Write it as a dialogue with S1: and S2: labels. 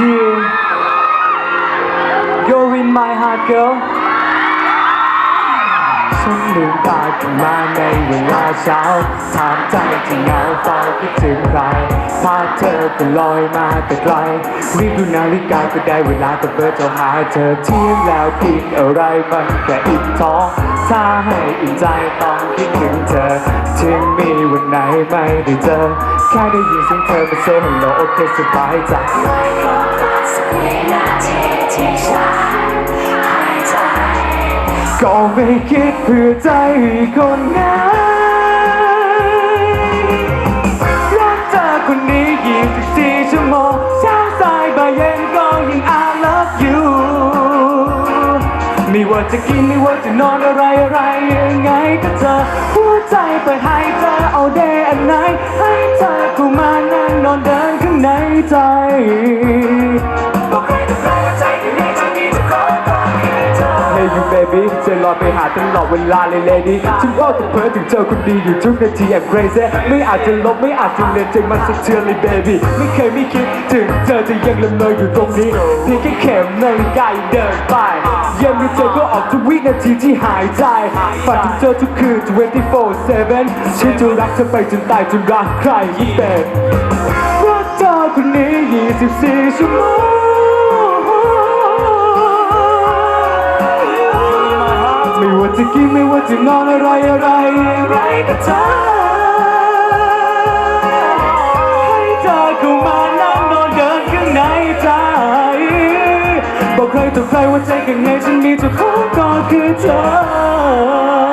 S1: you You're in my heart girl ฉันลืมตาขึ้นมาในเวลาเช้าถามใจที่เงาเฝ้าคิดถึงใครพาเธอก็ลอยมาแต่ไกลรีบดูนาฬิกาก็ได้เวลากับเบอร์จะหาเธอเที่ยงแล้วกินอะไรมันแค่อิ่ท้องถ้าให้อิ่มใจต้องคิดถึงเธอถึงมีวันไหนไม่ได้เจอ ค่ได้ยินเสียงเธอมาเซฮัลโหลโอเคสบายใจก็ไม่คิดเพื่อใจคนนั้นรักเธอคนนี้24ชั่วโมงเช้าสายบ่ายเย็นก็ยัง I love you ไม่ว่าจะกินไม่ว่าจะนอนอะไรอะไรยังไงก็เจอ all day and night ให้เธอเข้ามานั่งนอนเดินข้างในใจ จะรอไปหาตลอดเวลาเลย lady ฉันก็จะเพ้อถึงเธอคนดีอยู่ทุกนาที I'm crazy ไม่อาจจะลบไม่อาจจะเลือนใจมันสะเทือนเลย baby ไม่เคยไม่คิดถึงเธอจะยังละเมออยู่ตรงนี้เพียงแค่เข็มนาฬิกายเดินไปยังมีเธอก็ออกทุกวินาทีที่หายใจฝันถึงเธอทุกคืน 24/7ฉันจะรักเธอไปจนตายจนรักใครยิ่งเป็นรักเธอคนนี้ 24 ชั่วโมง จะกินไม่ว่าจะนอนอะไรอะไรอะไรก็ตามให้เธอเข้ามานั่งนอนเดินข้างในใจบอกใครต่อใครว่าใจข้างในฉันมีเจ้าของก็คือเธอ